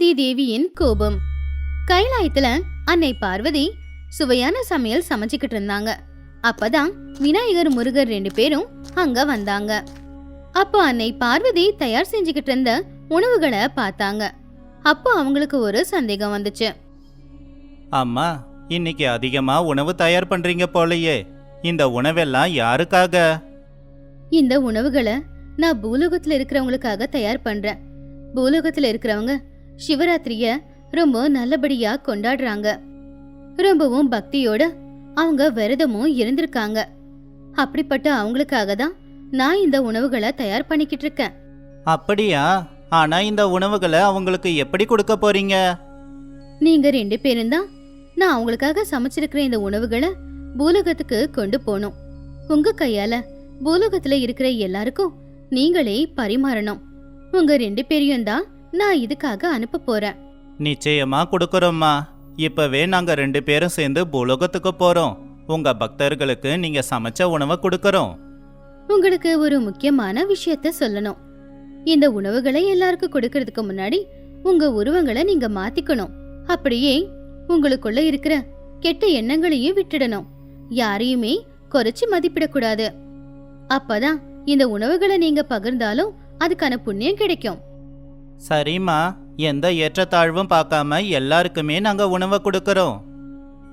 பார்வதி தேவியின் கோபம். கைலாயத்துல அன்னை பார்வதி சுவையான சமையல் சமைச்சுக்கிட்டு இருந்தாங்க. அப்பதான் விநாயகர் முருகர் ரெண்டு பேரும் அங்க வந்தாங்க. அப்போ அன்னை பார்வதி தயார் செஞ்சுக்கிட்டு இருந்த உணவுகளை பார்த்தாங்க. அப்போ அவங்களுக்கு ஒரு சந்தேகம் வந்துச்சு. அம்மா இன்னைக்கு அதிகமா உணவு தயார் பண்றீங்க போலயே. இந்த உணவெல்லாம் யாருக்காக? இந்த உணவுகளை நான் பூலோகத்துல இருக்கிறவங்களுக்காக தயார் பண்றேன். பூலோகத்துல இருக்கிறவங்க சிவராத்திரிய ரொம்ப நல்லபடியா கொண்டாடுறாங்க. ரொம்பவும் பக்தியோட அவங்க விரதமும் இருந்திருக்காங்க. அப்படிப்பட்ட அவங்களுக்காக தான் நான் இந்த உணவுகளை தயார் பண்ணிக்கிட்டு இருக்கேன். அப்படியா? ஆனா இந்த உணவுகளை அவங்களுக்கு எப்படி கொடுக்க போறீங்க? நீங்க ரெண்டு பேரும் தான் நான் அவங்களுக்காக சமைச்சிருக்கிற இந்த உணவுகளை பூலோகத்துக்கு கொண்டு போகணும். உங்க கையால பூலோகத்துல இருக்கிற எல்லாருக்கும் நீங்களே பரிமாறணும். உங்க ரெண்டு பேரையும் தான் நான் இதுக்காக அனுப்ப போறேன். நிச்சயமா கொடுக்கறோம்மா. இப்பவே நாங்க ரெண்டு பேரும் சேர்ந்து பூலோகத்துக்கு போறோம். உங்க பக்தர்களுக்கு நீங்க சமைச்ச உணவை கொடுக்கறோம். உங்களுக்கு ஒரு முக்கியமான விஷயத்த சொல்லணும். இந்த உணவுகளை எல்லாருக்கும் கொடுக்கறதுக்கு முன்னாடி உங்க உருவங்களை நீங்க மாத்திக்கணும். அப்படியே உங்களுக்குள்ள இருக்கிற கெட்ட எண்ணங்களையும் விட்டுடணும். யாரையுமே குறைச்சு மதிப்பிடக்கூடாது. அப்பதான் இந்த உணவுகளை நீங்க பகிர்ந்தாலும் அதுக்கான புண்ணியம் கிடைக்கும். சரிம்மா எந்த ஏற்றத்தாழ்வும் பார்க்காம எல்லாருக்குமே நாங்க உணவை கொடுக்கறோம்.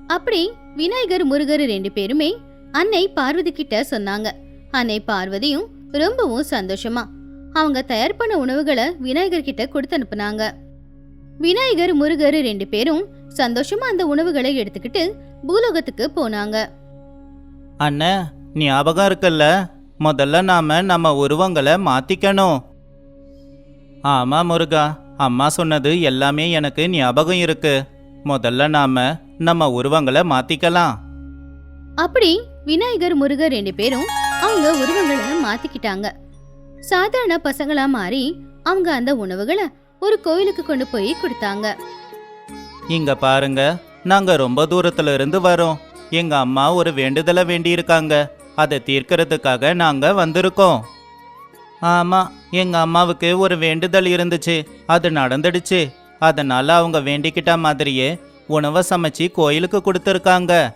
அப்படி விநாயகர் முருகர் ரெண்டு பேருமே அன்னை பார்வதி கிட்ட சொன்னாங்க. அன்னை பார்வதியும் ரொம்பவும் சந்தோஷமா அவங்க தயார் பண்ண உணவுகளை விநாயகர் கிட்ட கொடுத்து அனுப்புனாங்க. விநாயகர் முருகர் ரெண்டு பேரும் சந்தோஷமா அந்த உணவுகளை எடுத்துக்கிட்டு பூலோகத்துக்கு போனாங்க. அண்ணே ஞாபகம் இருக்குல்ல? முதல்ல நாம நம்ம உருவங்களை மாத்திக்கணும். ஆமா முருகா. அம்மா சொன்னது எல்லாமே எனக்கு ஞாபகம் இருக்கு. முதல்ல நாம நம்ம உருவங்களை மாத்திக்கலாம். அப்படி விநாயகர் முருகர் ரெண்டு பேரும் அவங்க உருவங்களை மாத்திக்கிட்டாங்க. சாதாரண பசங்களா மாறி அவங்க அந்த உணவுகளை ஒரு கோயிலுக்கு கொண்டு போய் கொடுத்தாங்க. இங்க பாருங்க நாங்க ரொம்ப தூரத்துல இருந்து வரோம். எங்க அம்மா ஒரு வேண்டுதலை வேண்டியிருக்காங்க. அதை தீர்க்கறதுக்காக நாங்க வந்திருக்கோம். ஆமா எங்க அம்மாவுக்கு ஒரு வேண்டுதல் இருந்துச்சு. அது நடந்துடுச்சு. அதனால அவங்க வேண்டிக்கிட்ட மாதிரியே உணவை சமைச்சு கோயிலுக்கு கொடுத்துருக்காங்க.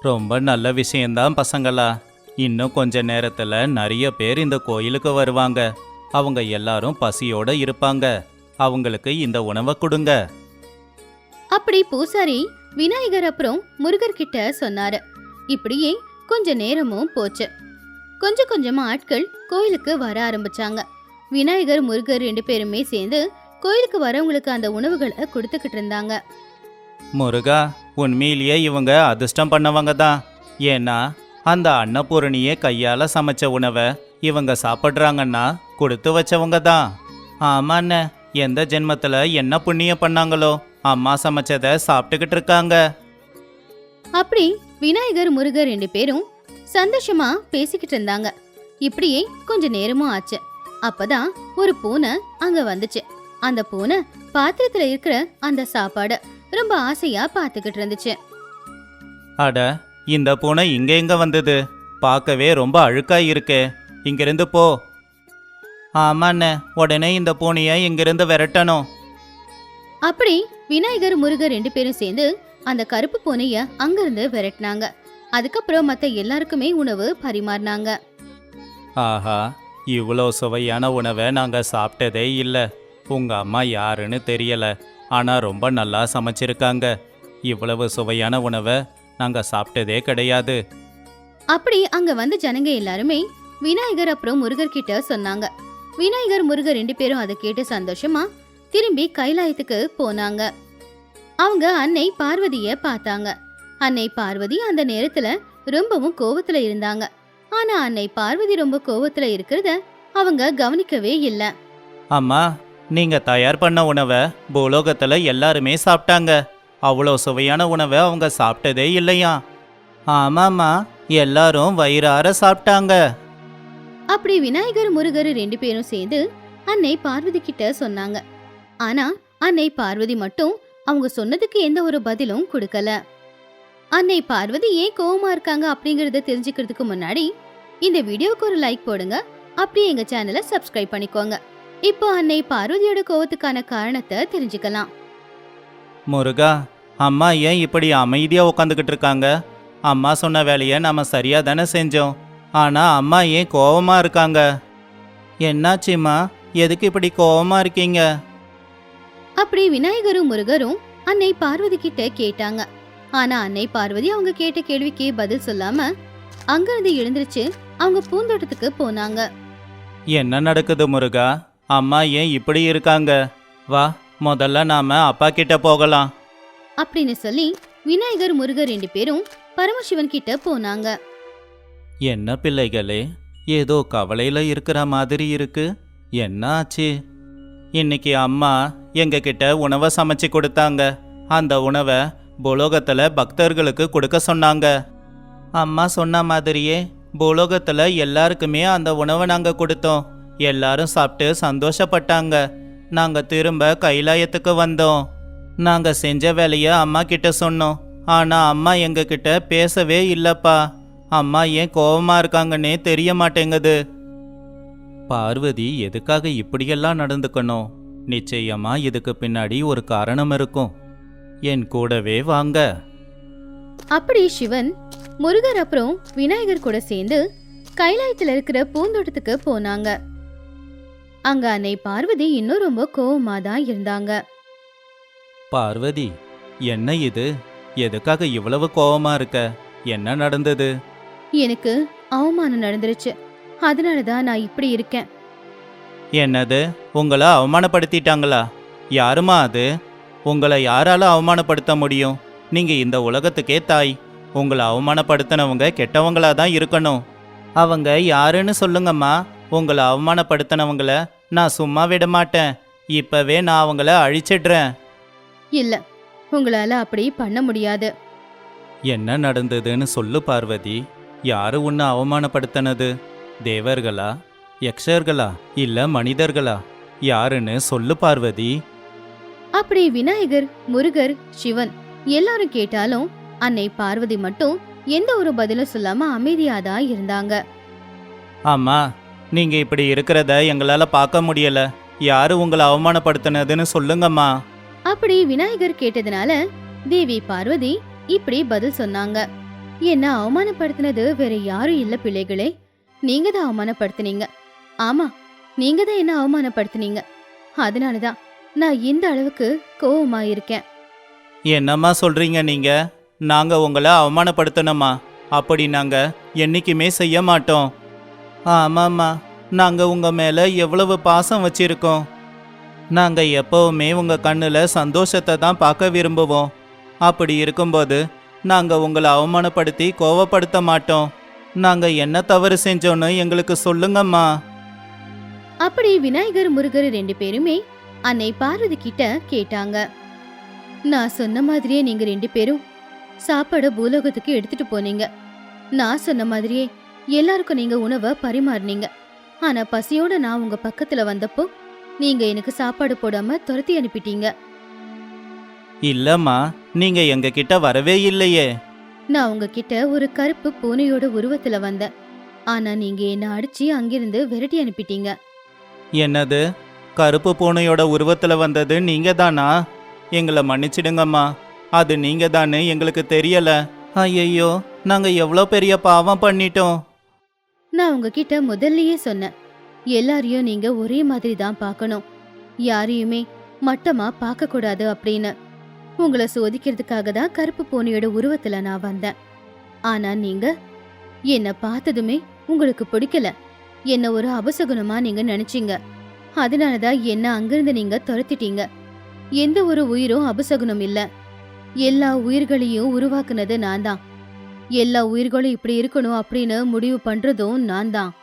ரொம்ப நல்ல விஷயம்தான் பசங்களா. இன்னும் கொஞ்ச நேரத்துல நிறைய பேர் இந்த கோயிலுக்கு வருவாங்க. அவங்க எல்லாரும் பசியோட இருப்பாங்க. அவங்களுக்கு இந்த உணவை கொடுங்க. அப்படி பூசாரி விநாயகர் அப்புறம் முருகர் கிட்ட சொன்னாரு. இப்படியே கொஞ்ச நேரமும் போச்சு. கொஞ்சம் கொஞ்சமா ஆட்கள் கோயிலுக்கு வர ஆரம்பிச்சாங்க. விநாயகர் முருகர் ரெண்டு பேருமே சேர்ந்து கோயிலுக்கு வரவங்களுக்கு அந்த உணவுகளை கொடுத்துக்கிட்டு இருந்தாங்க. முருகா உண்மையிலேயே இவங்க அதிர்ஷ்டம் பண்ணவங்க தான். ஏன்னா அந்த அன்னபூரணியே கையால சமைச்ச உணவை இவங்க சாப்பிட்றாங்கன்னா கொடுத்து வச்சவங்க தான். ஆமாண்ண எந்த ஜென்மத்துல என்ன புண்ணியம் பண்ணாங்களோ அம்மா சமைச்சதை சாப்பிட்டுக்கிட்டு இருக்காங்க. அப்படி விநாயகர் முருகர் ரெண்டு பேரும் சந்தோஷமா பேசிக்கிட்டு இருந்தாங்க. இப்படியே கொஞ்ச நேரமும் ஆச்சு. அப்பதான் ஒரு பூனை அங்க வந்துச்சு. அந்த பூனை பாத்திரத்துல இருக்கிற அந்த சாப்பாட ரொம்ப ஆசையா பாத்துக்கிட்டு இருந்துச்சு. அட இந்த பூனை இங்க எங்க வந்தது? பார்க்கவே ரொம்ப அழுக்கா இருக்கே. இங்கிருந்து போ. ஆமாண்ண உடனே இந்த பூனையை இங்கிருந்து விரட்டணும். அப்படி விநாயகர் முருகர் ரெண்டு பேரும் சேர்ந்து அந்த கருப்பு பூனைய அங்கிருந்து விரட்டினாங்க. அதுக்கப்புறம் மத்த எல்லாருக்குமே உணவு பரிமாறினாங்க. ஆஹா இவ்வளோ சுவையான உணவை நாங்கள் சாப்பிட்டதே இல்லை. உங்க அம்மா யாருன்னு தெரியல. ஆனால் ரொம்ப நல்லா சமைச்சிருக்காங்க. இவ்வளவு சுவையான உணவை நாங்கள் சாப்பிட்டதே கிடையாது. அப்படி அங்க வந்த ஜனங்க எல்லாருமே விநாயகர் அப்புறம் முருகர் கிட்ட சொன்னாங்க. விநாயகர் முருகர் ரெண்டு பேரும் அதை கேட்டு சந்தோஷமா திரும்பி கைலாயத்துக்கு போனாங்க. அவங்க அன்னை பார்வதிய பார்த்தாங்க. அன்னை பார்வதி அந்த நேரத்துல ரொம்பவும் கோவத்துல இருந்தாங்க. ஆனா அன்னை பார்வதி ரொம்ப கோவத்துல இருக்கிறத அவங்க கவனிக்கவே இல்ல. அம்மா நீங்கள் தயார் பண்ண உணவை பூலோகத்தில் எல்லாருமே சாப்பிட்டாங்க. அவ்வளோ சுவையான உணவை அவங்க சாப்பிட்டதே இல்லையா? ஆமாம்மா எல்லாரும் வயிறார சாப்பிட்டாங்க. அப்படி விநாயகர் முருகர் ரெண்டு பேரும் சேர்ந்து அன்னை பார்வதி கிட்ட சொன்னாங்க. ஆனா அன்னை பார்வதி மட்டும் அவங்க சொன்னதுக்கு எந்த ஒரு பதிலும் கொடுக்கல. அன்னை பார்வதி ஏன் கோவமா இருக்காங்க அப்படிங்கறத தெரிஞ்சுக்கிறதுக்கு முன்னாடி இந்த வீடியோவுக்கு ஒரு லைக் போடுங்க. அப்படியே எங்க சேனலை சப்ஸ்கிரைப் பண்ணிக்கோங்க. இப்போ அன்னை பார்வதியோட கோவத்துக்கான காரணத்தை தெரிஞ்சுக்கலாம். முருகா அம்மா ஏன் இப்படி அமைதியா உட்காந்துக்கிட்டு இருக்காங்க? அம்மா சொன்ன வேலையை நாம சரியா தானே செஞ்சோம். ஆனா அம்மா ஏன் கோவமா இருக்காங்க? என்னாச்சும்மா? எதுக்கு இப்படி கோவமா இருக்கீங்க? அப்படி விநாயகரும் முருகரும் அன்னை பார்வதி கிட்ட கேட்டாங்க. ஆனா அன்னை பார்வதி அவங்க கேட்ட கேள்விக்கு பதில் சொல்லாம அங்கிருந்து எழுந்திருச்சு அவங்க பூந்தோட்டத்துக்கு போனாங்க. என்ன நடக்குது முருகா? அம்மா ஏன் இப்படி இருக்காங்க? வா முதல்ல நாம அப்பா கிட்ட போகலாம். அப்படின்னு சொல்லி விநாயகர் முருகர் ரெண்டு பேரும் பரமசிவன் கிட்ட போனாங்க. என்ன பிள்ளைகளே ஏதோ கவலையில இருக்கிற மாதிரி இருக்கு. என்ன ஆச்சு? இன்னைக்கு அம்மா எங்க கிட்ட உணவை சமைச்சு கொடுத்தாங்க. அந்த உணவை பூலோகத்தில் பக்தர்களுக்கு கொடுக்க சொன்னாங்க. அம்மா சொன்ன மாதிரியே பூலோகத்தில் எல்லாருக்குமே அந்த உணவை நாங்கள் கொடுத்தோம். எல்லாரும் சாப்பிட்டு சந்தோஷப்பட்டாங்க. நாங்கள் திரும்ப கைலாயத்துக்கு வந்தோம். நாங்கள் செஞ்ச வேலையை அம்மா கிட்ட சொன்னோம். ஆனால் அம்மா எங்ககிட்ட பேசவே இல்லப்பா. அம்மா ஏன் கோபமாக இருக்காங்கன்னே தெரிய மாட்டேங்குது. பார்வதி எதுக்காக இப்படியெல்லாம் நடந்துக்கணும்? நிச்சயமா இதுக்கு பின்னாடி ஒரு காரணம் இருக்கும். என் கூடவே வாங்க. அப்படி சிவன் முருகர் அப்புறம் விநாயகர் கூட சேர்ந்து கைலாயத்துல இருக்கிற பூந்தோட்டத்துக்கு போனாங்க. அங்க அன்னை பார்வதி இன்னும் ரொம்ப கோவமா தான் இருந்தாங்க. பார்வதி என்ன இது? எதுக்காக இவ்வளவு கோவமா இருக்க? என்ன நடந்தது? எனக்கு அவமானம் நடந்துருச்சு. அதனாலதான் நான் இப்படி இருக்கேன். என்னது? உங்களை அவமானப்படுத்திட்டாங்களா? யாருமா அது? உங்களை யாரால அவமானப்படுத்த முடியும்? நீங்க இந்த உலகத்துக்கே தாய். உங்களை அவமானப்படுத்தினவங்க கெட்டவங்களா தான் இருக்கணும். அவங்க யாருன்னு சொல்லுங்கம்மா. உங்களை அவமானப்படுத்தினவங்கள நான் சும்மா விட மாட்டேன். இப்பவே நான் அவங்கள அழிச்சிடுறேன். இல்ல உங்களால அப்படி பண்ண முடியாது. என்ன நடந்ததுன்னு சொல்லு பார்வதி. யாரு உன்னை அவமானப்படுத்தினது? தேவர்களா? யக்ஷர்களா? இல்ல மனிதர்களா? யாருன்னு சொல்லு பார்வதி. அப்படி விநாயகர் முருகர் சிவன் எல்லாரும் கேட்டாலும் அன்னை பார்வதி மட்டும் எந்த ஒரு பதிலும் சொல்லாம அமைதியாதான் இருந்தாங்க. ஆமா நீங்க இப்படி இருக்கிறத எங்களால பார்க்க முடியல. யாரு உங்களை அவமானப்படுத்தினதுன்னு சொல்லுங்கம்மா. அப்படி விநாயகர் கேட்டதுனால தேவி பார்வதி இப்படி பதில் சொன்னாங்க. என்ன அவமானப்படுத்தினது வேற யாரும் இல்ல பிள்ளைகளே நீங்க தான் அவமானப்படுத்தினீங்க. ஆமா நீங்க தான் என்ன அவமானப்படுத்தினீங்க. அதனாலதான் நான் இந்த அளவுக்கு கோவமா இருக்கேன் என்னம்மா சொல்றீங்க நீங்க? நாங்க உங்களை அவமானப்படுத்தணுமா? அப்படி நாங்க என்னைக்குமே செய்ய மாட்டோம். ஆமாம்மா நாங்க உங்க மேல எவ்வளவு பாசம் வச்சிருக்கோம். நாங்க எப்பவுமே உங்க கண்ணுல சந்தோஷத்தை தான் பார்க்க விரும்புவோம். அப்படி இருக்கும்போது நாங்க உங்களை அவமானப்படுத்தி கோவப்படுத்த மாட்டோம். நாங்க என்ன தவறு செஞ்சோன்னு எங்களுக்கு சொல்லுங்கம்மா. அப்படி விநாயகர் முருகர் ரெண்டு பேருமே அன்னை பார்வதி கிட்ட கேட்டாங்க. நான் சொன்ன மாதிரியே நீங்க ரெண்டு பேரும் சாப்பாடு பூலோகத்துக்கு எடுத்துட்டு போனீங்க. நான் சொன்ன மாதிரியே எல்லாருக்கும் நீங்க உணவை பரிமாறுனீங்க. ஆனா பசியோட நான் உங்க பக்கத்துல வந்தப்போ நீங்க எனக்கு சாப்பாடு போடாம துரத்தி அனுப்பிட்டீங்க. இல்லம்மா நீங்க எங்க கிட்ட வரவே இல்லையே. நான் உங்ககிட்ட ஒரு கருப்பு பூனையோட உருவத்துல வந்தேன். ஆனா நீங்க என்ன அடிச்சு அங்கிருந்து விரட்டி அனுப்பிட்டீங்க. என்னது? கருப்பு பூனையோட உருவத்துல வந்தது நீங்க தானா எங்களை மன்னிச்சிடுங்கம்மா. அது நீங்க தானே எங்களுக்கு தெரியல. ஐயையோ நாங்க எவ்வளோ பெரிய பாவம் பண்ணிட்டோம். நான் உங்ககிட்ட முதல்லயே சொன்னேன். எல்லாரையும் நீங்க ஒரே மாதிரி தான் பார்க்கணும். யாரையுமே மட்டமா பார்க்க கூடாது அப்படின்னு. உங்களை சோதிக்கிறதுக்காக தான் கருப்பு பூனையோட உருவத்துல நான் வந்தேன். ஆனா நீங்க என்ன பார்த்ததுமே உங்களுக்கு பிடிக்கல. என்ன ஒரு அபசகுணமா நீங்க நினைச்சீங்க. அதனாலதான் என்ன அங்கிருந்து நீங்க துரத்திட்டீங்க. எந்த ஒரு உயிரும் அபசகுனம் இல்ல. எல்லா உயிர்களையும் உருவாக்குனது நான் தான். எல்லா உயிர்களும் இப்படி இருக்கணும் அப்படின்னு முடிவு பண்றதும் நான் தான்.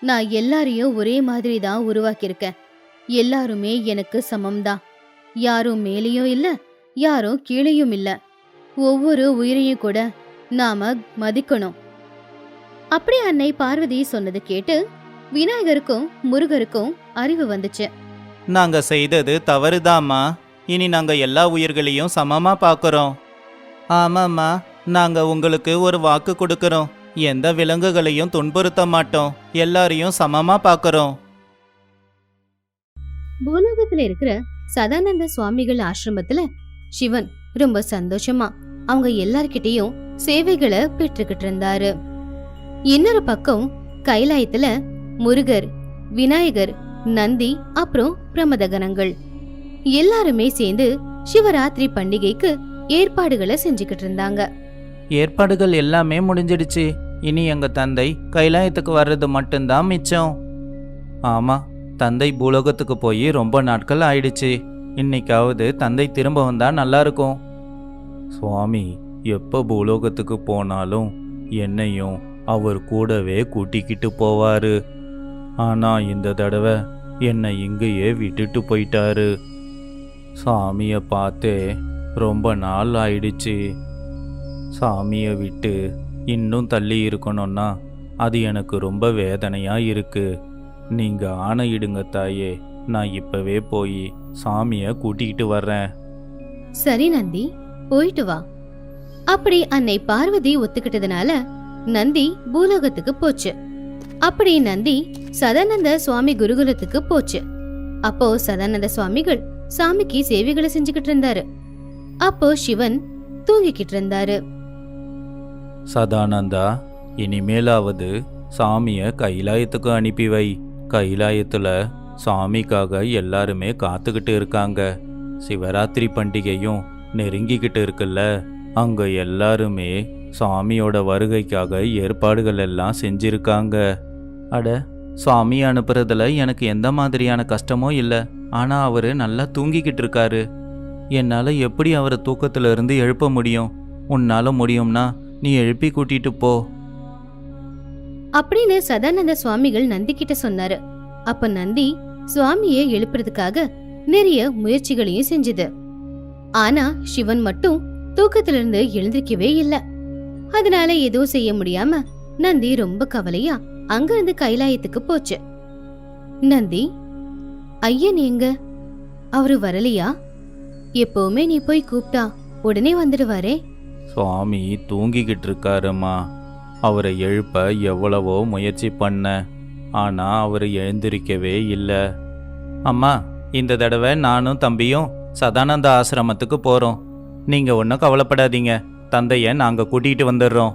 நான் எல்லாரையும் ஒரே மாதிரி தான் உருவாக்கியிருக்கேன். எல்லாருமே எனக்கு சமம்தான் யாரும் மேலேயும் இல்ல யாரும் கீழேயும் இல்ல. ஒவ்வொரு உயிரையும் கூட நாம மதிக்கணும். அப்படி அன்னை பார்வதி சொன்னது கேட்டு விநாயகருக்கும் முருகருக்கும் அறிவு வந்துச்சு. நாங்க செய்தது தவறுதாம்மா. இனி நாங்க எல்லா உயிர்களையும் சமமா பார்க்கறோம் ஆமாம்மா நாங்க உங்களுக்கு ஒரு வாக்கு கொடுக்கறோம். எந்த விலங்குகளையும் துன்புறுத்த மாட்டோம். எல்லாரையும் சமமா பார்க்கறோம் பூலோகத்துல இருக்கிற சதானந்த சுவாமிகள் ஆசிரமத்துல சிவன் ரொம்ப சந்தோஷமா அவங்க எல்லார்கிட்டயும் சேவைகளை பெற்றுக்கிட்டு இருந்தாரு. இன்னொரு பக்கம் கைலாயத்துல முருகர் விநாயகர் நந்தி அப்புறம் பிரமதகனங்கள். எல்லாருமே சேர்ந்து சிவராத்திரி பண்டிகைக்கு ஏற்பாடுகளை செஞ்சுக்கிட்டு இருந்தாங்க. ஏற்பாடுகள் எல்லாமே முடிஞ்சிடுச்சு. இனி எங்க தந்தை கைலாயத்துக்கு வர்றது மட்டும்தான் மிச்சம். ஆமா தந்தை பூலோகத்துக்கு போய் ரொம்ப நாட்கள் ஆயிடுச்சு. இன்னைக்காவது தந்தை திரும்ப வந்தா நல்லா இருக்கும் சுவாமி எப்ப பூலோகத்துக்கு போனாலும் என்னையும் அவர் கூடவே கூட்டிக்கிட்டு போவாரு. ஆனா இந்த தடவை என்னை இங்கேயே விட்டுட்டு போயிட்டாரு. சாமியை பார்த்தே ரொம்ப நாள் ஆயிடுச்சு. சாமியை விட்டு இன்னும் தள்ளி இருக்கணும்னா அது எனக்கு ரொம்ப வேதனையாக இருக்கு. நீங்கள் ஆணையிடுங்க தாயே நான் இப்பவே போய் சாமியை கூட்டிகிட்டு வர்றேன். சரி நந்தி போயிட்டு வா. அப்படி அன்னை பார்வதி ஒத்துக்கிட்டதுனால நந்தி பூலோகத்துக்கு போச்சு. அப்படி நந்தி சதானந்த சுவாமி குருகுலத்துக்கு போச்சு. அப்போ சதானந்த சுவாமிகள் சாமிக்கு சேவைகளை செஞ்சுக்கிட்டு இருந்தாரு. அப்போ சிவன் தூங்கிக்கிட்டு இருந்தாரு. சதானந்தா இனிமேலாவது சாமியை கைலாயத்துக்கு அனுப்பி வை. கைலாயத்துல சாமிக்காக எல்லாருமே காத்துக்கிட்டு இருக்காங்க. சிவராத்திரி பண்டிகையும் நெருங்கிக்கிட்டு இருக்குல்ல. அங்க எல்லாருமே சாமியோட வருகைக்காக ஏற்பாடுகள் எல்லாம் செஞ்சிருக்காங்க. அட சுவாமி அனுப்புறதுல எனக்கு எந்த மாதிரியான கஷ்டமோ இல்லை. ஆனா அவரு நல்லா தூங்கிக்கிட்டு இருக்காரு. என்னால எப்படி அவரை தூக்கத்துல இருந்து எழுப்ப முடியும்? உன்னால முடியும்னா நீ எழுப்பி கூட்டிட்டு போ. அப்படின்னு சதானந்த சுவாமிகள் நந்தி கிட்ட சொன்னாரு. அப்ப நந்தி சுவாமியை எழுப்புறதுக்காக நிறைய முயற்சிகளையும் செஞ்சது. ஆனா சிவன் மட்டும் தூக்கத்திலிருந்து எழுந்திருக்கவே இல்ல. அதனால எதுவும் செய்ய முடியாம நந்தி ரொம்ப கவலையா அங்கிருந்து கைலாயத்துக்கு போச்சு. நந்தி ஐயன் எங்க? அவரு வரலையா? எப்பவுமே நீ போய் கூப்பிட்டா உடனே வந்துடுவாரே. சுவாமி தூங்கிக்கிட்டு இருக்காருமா அவரை எழுப்ப எவ்வளவோ முயற்சி பண்ண. ஆனா அவர் எழுந்திருக்கவே இல்லை. அம்மா இந்த தடவை நானும் தம்பியும் சதானந்த ஆசிரமத்துக்கு போறோம். நீங்க ஒன்றும் கவலைப்படாதீங்க. தந்தைய நாங்க கூட்டிகிட்டு வந்துடுறோம்.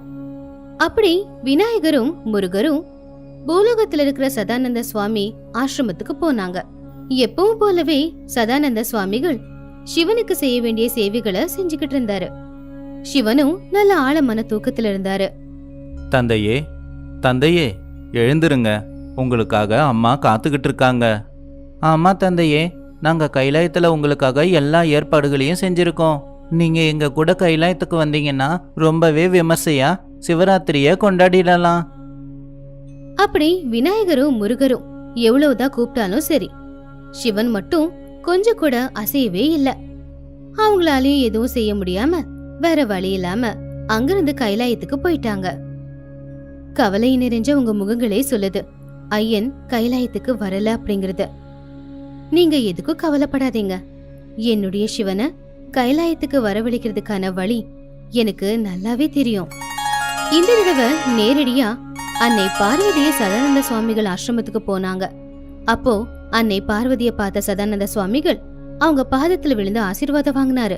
அப்படி விநாயகரும் முருகரும் பூலோகத்துல இருக்கிற சதானந்த சுவாமி ஆசிரமத்துக்கு போனாங்க. எப்பவும் போலவே சதானந்த சுவாமிகள் சிவனுக்கு செய்ய வேண்டிய சேவைகளை செஞ்சுக்கிட்டு இருந்தாரு. சிவனும் நல்ல ஆழமான தூக்கத்துல இருந்தாரு. தந்தையே தந்தையே எழுந்துருங்க. உங்களுக்காக அம்மா காத்துக்கிட்டு இருக்காங்க. ஆமா தந்தையே நாங்க கைலாயத்துல உங்களுக்காக எல்லா ஏற்பாடுகளையும் செஞ்சிருக்கோம். நீங்க எங்க கூட கைலாயத்துக்கு வந்தீங்கன்னா ரொம்பவே விமர்சையா சிவராத்திரிய கொண்டாடிடலாம். அப்படி விநாயகரும் முருகரும் எவ்வளவுதான் கூப்பிட்டாலும் சரி. சிவன் மட்டும் கொஞ்சம் கூட அசையவே இல்ல. அவங்களாலயும் எதுவும் செய்ய முடியாம வேற வழி இல்லாம அங்கிருந்து கைலாயத்துக்கு போயிட்டாங்க. கவலை நிறைஞ்ச உங்க முகங்களே சொல்லுது. ஐயன் கைலாயத்துக்கு வரல அப்படிங்கறது. நீங்க எதுக்கும் கவலைப்படாதீங்க. என்னுடைய சிவனை கைலாயத்துக்கு வரவழைக்கிறதுக்கான வழி எனக்கு நல்லாவே தெரியும். இந்த தடவை நேரடியா அன்னை பார்வதிய சதானந்த சுவாமிகள் ஆசிரமத்துக்கு போனாங்க. அப்போ அன்னை பார்வதிய பார்த்த சதானந்த சுவாமிகள் அவங்க பாதத்துல விழுந்து ஆசீர்வாதம் வாங்கினாரு.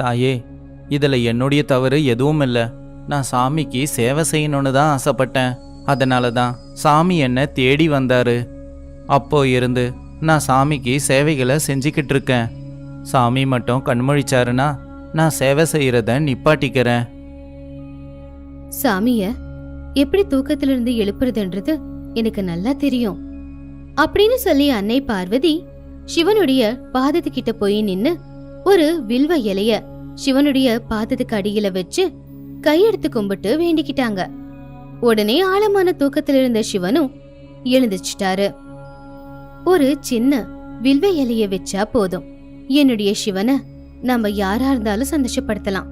தாயே இதுல என்னுடைய தவறு எதுவும் இல்லை. நான் சாமிக்கு சேவை செய்யணும்னு தான் ஆசைப்பட்டேன். அதனால தான் சாமி என்ன தேடி வந்தாரு. அப்போ இருந்து நான் சாமிக்கு சேவைகளை செஞ்சுக்கிட்டு இருக்கேன். சாமி மட்டும் கண்மொழிச்சாருன்னா நான் சேவை செய்யறத நிப்பாட்டிக்கிறேன். சாமிய எப்படி தூக்கத்திலிருந்து எழுப்புறதுன்றது எனக்கு நல்லா தெரியும். அப்படின்னு சொல்லி அன்னை பார்வதி சிவனுடைய பாதத்துக்கிட்ட போய் நின்னு ஒரு வில்வ இலைய சிவனுடைய பாதத்துக்கு அடியில வச்சு கையெடுத்து கும்பிட்டு வேண்டிக்கிட்டாங்க. உடனே ஆழமான தூக்கத்துல இருந்த சிவனும் எழுந்துச்சிட்டாரு ஒரு சின்ன வில்வ இலைய வச்சா போதும். என்னுடைய சிவனை நம்ம யாரா இருந்தாலும் சந்தோஷப்படுத்தலாம்.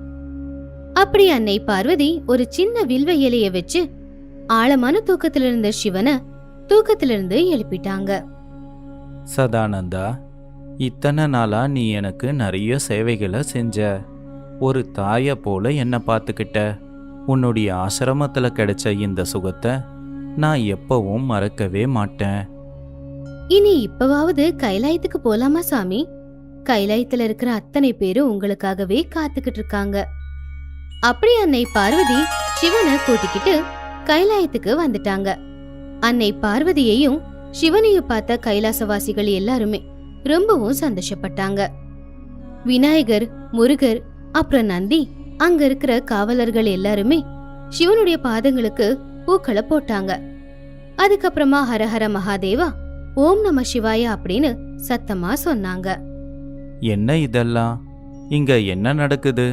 அப்படி அன்னை பார்வதி ஒரு சின்ன வில்வ இலைய வச்சு ஆழமான தூக்கத்துல இருந்த சிவனை தூக்கத்திலிருந்து எழுப்பிட்டாங்க. சதானந்தா இத்தனை நாளா நீ எனக்கு நிறைய சேவைகளை செஞ்ச. ஒரு தாயை போல என்னை பார்த்துக்கிட்ட. உன்னுடைய ஆசிரமத்தில் கிடைச்ச இந்த சுகத்தை நான் எப்பவும் மறக்கவே மாட்டேன். இனி இப்பவாவது கைலாயத்துக்கு போலாமா சாமி? கைலாயத்துல இருக்கிற அத்தனை பேரும் உங்களுக்காகவே காத்துக்கிட்டு இருக்காங்க. அப்படி அன்னை பார்வதி சிவனை கூட்டிக்கிட்டு கைலாயத்துக்கு வந்துட்டாங்க. அன்னை பார்வதியையும் சிவனையும் பார்த்த கைலாசவாசிகள் எல்லாருமே ரொம்பவும் சந்தோஷப்பட்டாங்க. விநாயகர் முருகர் அப்புறம் நந்தி அங்க இருக்கிற காவலர்கள் எல்லாருமே சிவனுடைய பாதங்களுக்கு பூக்களை போட்டாங்க. அதுக்கப்புறமா ஹரஹர மகாதேவா ஓம் நம சிவாய அப்படின்னு சத்தமா சொன்னாங்க. என்ன இதெல்லாம்? இங்க என்ன நடக்குது?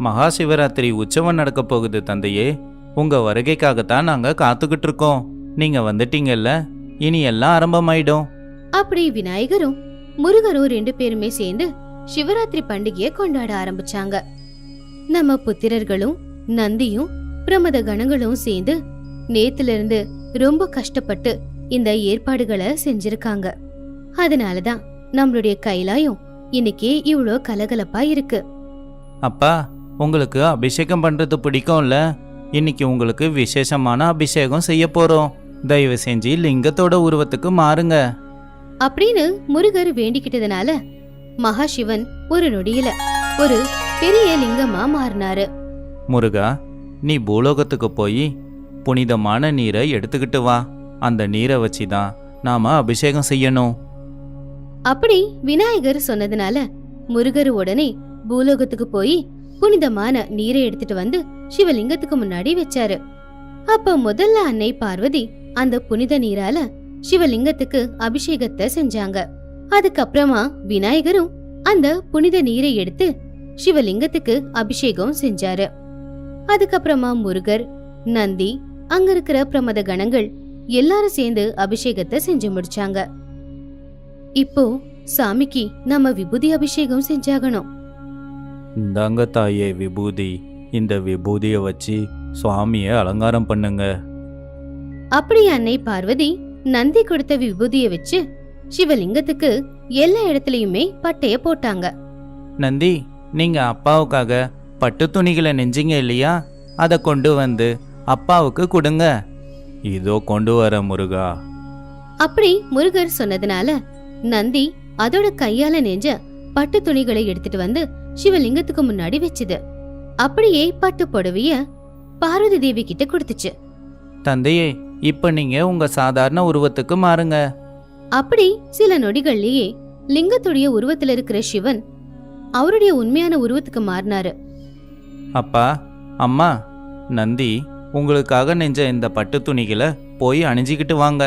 மகா சிவராத்திரி உற்சவம் நடக்க போகுது தந்தையே. உங்க வருகைக்காகத்தான் நாங்க காத்துக்கிட்டு இருக்கோம். நீங்க வந்துட்டீங்கல்ல? இனி எல்லாம் ஆரம்பமாயிடும். அப்படி விநாயகரும் முருகரும் ரெண்டு பேருமே சேர்ந்து சிவராத்திரி பண்டிகையை கொண்டாட ஆரம்பிச்சாங்க. நம்ம புத்திரர்களும் நந்தியும் பிரமத கணங்களும் சேர்ந்து நேத்துல இருந்து ரொம்ப கஷ்டப்பட்டு இந்த ஏற்பாடுகளை செஞ்சிருக்காங்க. அதனாலதான் நம்மளுடைய கைலாயம் இன்னைக்கு இவ்ளோ கலகலப்பா இருக்கு. அப்பா உங்களுக்கு அபிஷேகம் பண்றது பிடிக்கும்ல? இன்னைக்கு உங்களுக்கு விசேஷமான அபிஷேகம் செய்ய போறோம். தயவு செஞ்சு லிங்கத்தோட உருவத்துக்கு மாறுங்க. அப்படின்னு முருகர் வேண்டிக்கிட்டதுனால மகாசிவன் ஒரு நொடியில ஒரு பெரிய லிங்கமா மாறினாரு. முருகா நீ பூலோகத்துக்கு போய் புனிதமான நீரை எடுத்துக்கிட்டு வா. அந்த நீரை வச்சு தான் நாம அபிஷேகம் செய்யணும். அப்படி விநாயகர் சொன்னதுனால முருகர் உடனே பூலோகத்துக்கு போய் புனிதமான நீரை எடுத்துட்டு வந்து சிவலிங்கத்துக்கு முன்னாடி வச்சாரு. அப்ப முதல்ல அன்னை பார்வதி அந்த புனித நீரால சிவலிங்கத்துக்கு அபிஷேகத்தை செஞ்சாங்க. அதுக்கப்புறமா விநாயகரும் அந்த புனித நீரை எடுத்து சிவலிங்கத்துக்கு அபிஷேகம் செஞ்சாரு. அதுக்கப்புறமா முருகர் நந்தி அங்க இருக்கிற பிரமத கணங்கள் எல்லாரும் சேர்ந்து அபிஷேகத்தை செஞ்சு முடிச்சாங்க. இப்போ சாமிக்கு நம்ம விபூதி அபிஷேகம் செஞ்சாகணும். இந்தாங்க தாயே விபூதி. இந்த விபூதியை வச்சு சுவாமியை அலங்காரம் பண்ணுங்க. அப்படி அன்னை பார்வதி நந்தி கொடுத்த விபூதிய வச்சு சிவலிங்கத்துக்கு எல்லா இடத்துலயுமே பட்டைய போட்டாங்க. நந்தி நீங்க அப்பாவுக்காக பட்டு துணிகளை நெஞ்சீங்க இல்லையா? அதை கொண்டு வந்து அப்பாவுக்கு கொடுங்க. இதோ கொண்டு வர முருகா. அப்படி முருகர் சொன்னதுனால நந்தி அதோட கையால நெஞ்ச பட்டு துணிகளை எடுத்துட்டு வந்து சிவலிங்கத்துக்கு முன்னாடி வச்சுது. அப்படியே பட்டு புடவைய பார்வதி தேவி கிட்ட கொடுத்துச்சு. தந்தையே இப்ப நீங்க உங்க சாதாரண உருவத்துக்கு மாறுங்க. அப்படி சில நொடிகள்லயே லிங்கத்துடைய உருவத்துல இருக்கிற சிவன் அவருடைய உண்மையான உருவத்துக்கு மாறினாரு. அப்பா அம்மா நந்தி உங்களுக்காக நெஞ்ச இந்த பட்டு துணிகளை போய் அணிஞ்சிக்கிட்டு வாங்க.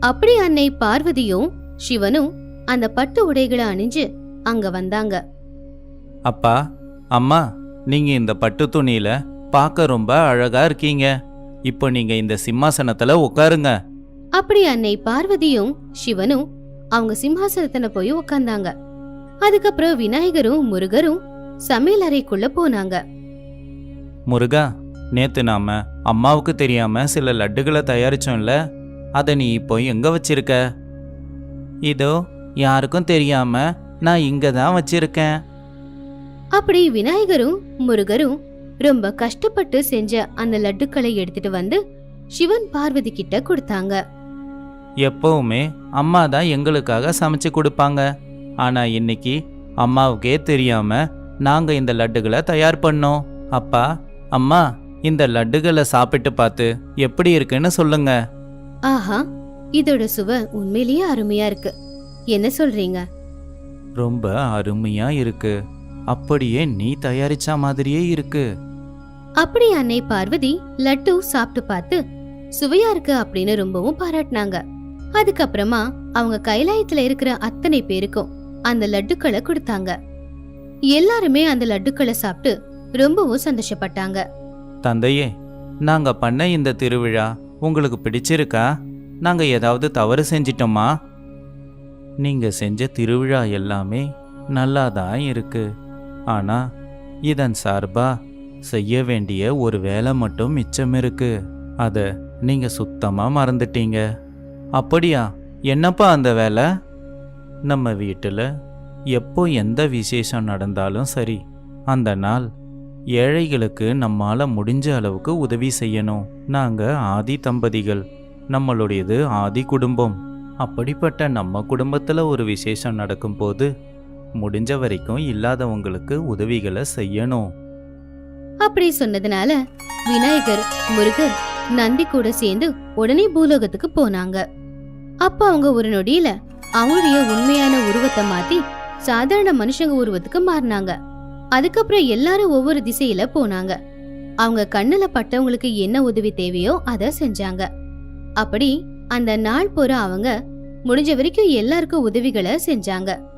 அப்படி அன்னை பார்வதியும் சிவனும் அந்த பட்டு உடைகளை அணிஞ்சு அங்க வந்தாங்க. அப்பா அம்மா நீங்க இந்த பட்டு துணியில பார்க்க ரொம்ப அழகா இருக்கீங்க. இப்போ நீங்க இந்த சிம்மாசனத்துல உட்காருங்க அப்படி அன்னை பார்வதியும் சிவனும் அவங்க சிம்ஹாசனத்துல போய் உக்காந்தாங்க. அதுக்கப்புறம் விநாயகரும் முருகரும் சமையல் அறைக்குள்ள போனாங்க. முருகா நேத்து நாம அம்மாவுக்கு தெரியாம சில லட்டுகளை தயாரிச்சோம்ல அதை நீ இப்போ எங்க வச்சிருக்க? இதோ யாருக்கும் தெரியாம நான் இங்க தான் வச்சிருக்கேன். அப்படி விநாயகரும் முருகரும் ரொம்ப கஷ்டப்பட்டு செஞ்ச அந்த லட்டுக்களை எடுத்துட்டு வந்து சிவன் பார்வதி கிட்ட கொடுத்தாங்க. எப்பவுமே அம்மா தான் எங்களுக்காக சமைச்சு கொடுப்பாங்க. ஆனா இன்னைக்கு அம்மாவுக்கே தெரியாம நாங்க இந்த லட்டுகளை தயார் பண்ணோம். அப்பா அம்மா இந்த லட்டுகளை சாப்பிட்டு பார்த்து எப்படி இருக்குன்னு சொல்லுங்க. ஆஹா இதோட சுவை உண்மையிலேயே அருமையா இருக்கு. என்ன சொல்றீங்க? ரொம்ப அருமையா இருக்கு. அப்படியே நீ தயாரிச்ச மாதிரியே இருக்கு. அப்படி அன்னை பார்வதி லட்டு சாப்பிட்டு பார்த்து சுவையா இருக்கு அப்படின்னு ரொம்பவும் பாராட்டினாங்க. அதுக்கப்புறமா அவங்க கைலாயத்துல இருக்கிற அத்தனை பேருக்கும் அந்த லட்டுக்களை கொடுத்தாங்க. எல்லாருமே அந்த லட்டுக்களை சாப்பிட்டு ரொம்பவும் சந்தோஷப்பட்டாங்க. தந்தையே நாங்க பண்ண இந்த திருவிழா உங்களுக்கு பிடிச்சிருக்கா? நாங்க ஏதாவது தவறு செஞ்சிட்டோமா? நீங்க செஞ்ச திருவிழா எல்லாமே நல்லா தான் இருக்கு. ஆனா இதன் சார்பா செய்ய வேண்டிய ஒரு வேலை மட்டும் மிச்சம் இருக்கு. அத நீங்க சுத்தமா மறந்துட்டீங்க. அப்படியா? என்னப்பா அந்த வேலை? நம்ம வீட்டில் எப்போ எந்த விசேஷம் நடந்தாலும் சரி அந்த நாள் ஏழைகளுக்கு நம்மால முடிஞ்ச அளவுக்கு உதவி செய்யணும். நாங்க ஆதி தம்பதிகள் நம்மளுடையது ஆதி குடும்பம். அப்படிப்பட்ட நம்ம குடும்பத்தில் ஒரு விசேஷம் நடக்கும்போது முடிஞ்ச வரைக்கும் இல்லாதவங்களுக்கு உதவிகளை செய்யணும். அப்படி சொன்னதுனால விநாயகர் முருகர் நந்தி கூட சேர்ந்து உடனே பூலோகத்துக்கு போனாங்க. அப்ப அவங்க ஒரு நொடியில அவங்களுடைய உண்மையான உருவத்தை மாத்தி சாதாரண மனுஷங்க உருவத்துக்கு மாறினாங்க. அதுக்கப்புறம் எல்லாரும் ஒவ்வொரு திசையில போனாங்க. அவங்க கண்ணுல பட்டவங்களுக்கு என்ன உதவி தேவையோ அத செஞ்சாங்க. அப்படி அந்த நாள் பூரா அவங்க முடிஞ்ச வரைக்கும் எல்லாருக்கும் உதவிகளை செஞ்சாங்க.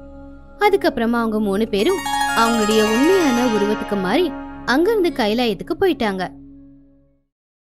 அதுக்கப்புறமா அவங்க மூணு பேரும் அவங்களுடைய உண்மையான உருவத்துக்கு மாறி அங்கிருந்து கைலாயத்துக்கு போயிட்டாங்க.